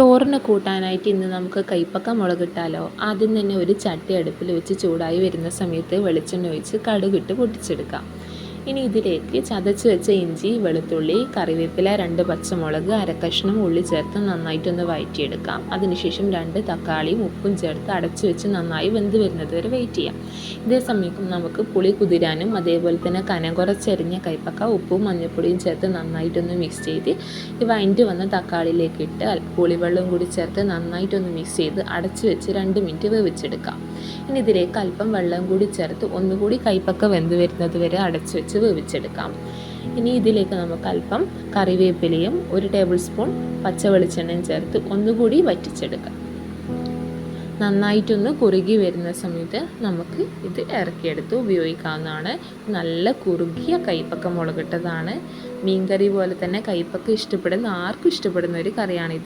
ചോറിന് കൂട്ടാനായിട്ട് ഇന്ന് നമുക്ക് കൈപ്പക്ക മുളകിട്ടാലോ ആദ്യം തന്നെ ഒരു ചട്ടി അടുപ്പിൽ വെച്ച് ചൂടായി വരുന്ന സമയത്ത് വെളിച്ചെണ്ണ ഒഴിച്ച് കടുകിട്ട് പൊട്ടിച്ചെടുക്കാം. ഇനി ഇതിലേക്ക് ചതച്ച് വെച്ച ഇഞ്ചി വെളുത്തുള്ളി കറിവേപ്പില രണ്ട് പച്ചമുളക് അരക്കഷ്ണം ഉള്ളി ചേർത്ത് നന്നായിട്ടൊന്ന് വഴറ്റിയെടുക്കാം അതിനുശേഷം രണ്ട് തക്കാളിയും ഉപ്പും ചേർത്ത് അടച്ചു വെച്ച് നന്നായി വെന്ത് വരുന്നത് വരെ വെയിറ്റ് ചെയ്യാം. ഇതേ സമയം നമുക്ക് പുളി കുതിരാനും അതേപോലെ തന്നെ കനം കുറച്ചരിഞ്ഞ കൈപ്പക്ക ഉപ്പും മഞ്ഞൾപ്പൊടിയും ചേർത്ത് നന്നായിട്ടൊന്ന് മിക്സ് ചെയ്ത് ഈ വഴറ്റി വന്ന തക്കാളിയിലേക്ക് ഇട്ട് പുളിവെള്ളം കൂടി ചേർത്ത് നന്നായിട്ടൊന്ന് മിക്സ് ചെയ്ത് അടച്ചു വെച്ച് രണ്ട് മിനിറ്റ് വേവിച്ചെടുക്കാം. ഇനി ഇതിലേക്ക് അല്പം വെള്ളം കൂടി ചേർത്ത് ഒന്നുകൂടി കൈപ്പക്ക വെന്ത് വരുന്നത് വരെ അടച്ചു വെച്ച് വേവിച്ചെടുക്കാം. ഇനി ഇതിലേക്ക് നമുക്ക് അല്പം കറിവേപ്പിലയും ഒരു ടേബിൾ സ്പൂൺ പച്ച വെളിച്ചെണ്ണയും ചേർത്ത് ഒന്നുകൂടി വറ്റിച്ചെടുക്കാം. നന്നായിട്ടൊന്ന് കുറുകി വരുന്ന സമയത്ത് നമുക്ക് ഇത് ഇറക്കിയെടുത്ത് ഉപയോഗിക്കാവുന്നതാണ്. നല്ല കുറുകിയ കൈപ്പക്ക മുളകിട്ടതാണ്. മീൻകറി പോലെ തന്നെ കൈപ്പക്ക ഇഷ്ടപ്പെടുന്ന ആർക്കും ഇഷ്ടപ്പെടുന്ന ഒരു കറിയാണിത്.